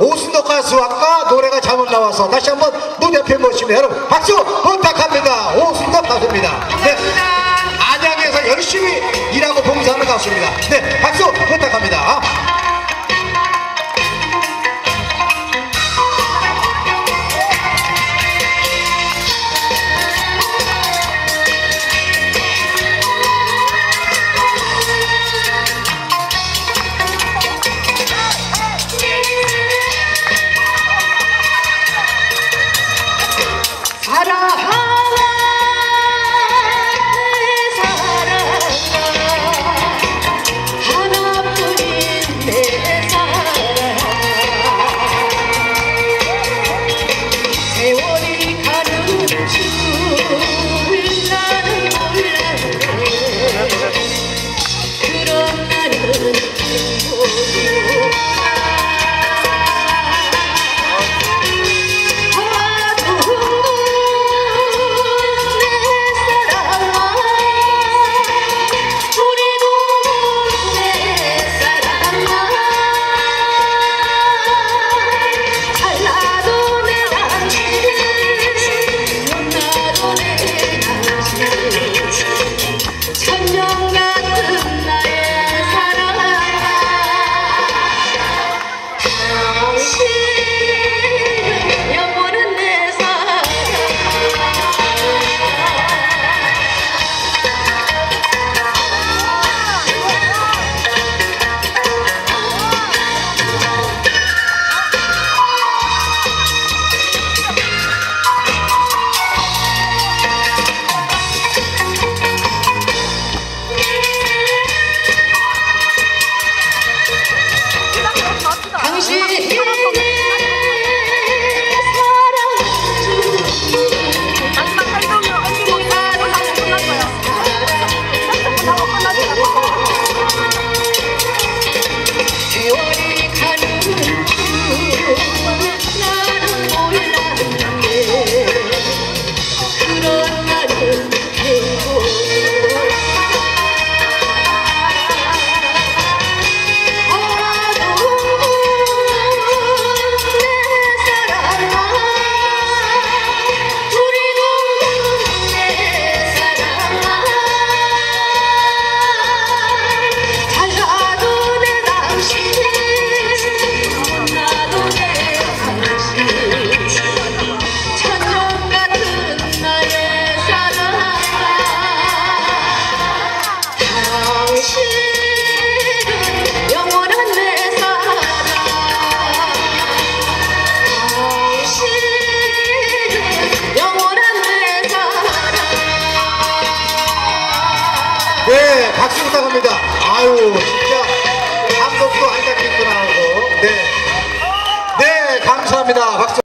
오순도 가수와 노래가 잘못 나와서 다시 한번 무대 앞에 모시면 여러분 박수 부탁합니다. 나 sí. 네, 박수 부탁합니다. 아유, 진짜 감독도 딛고 나오고. 네. 네, 감사합니다. 박수.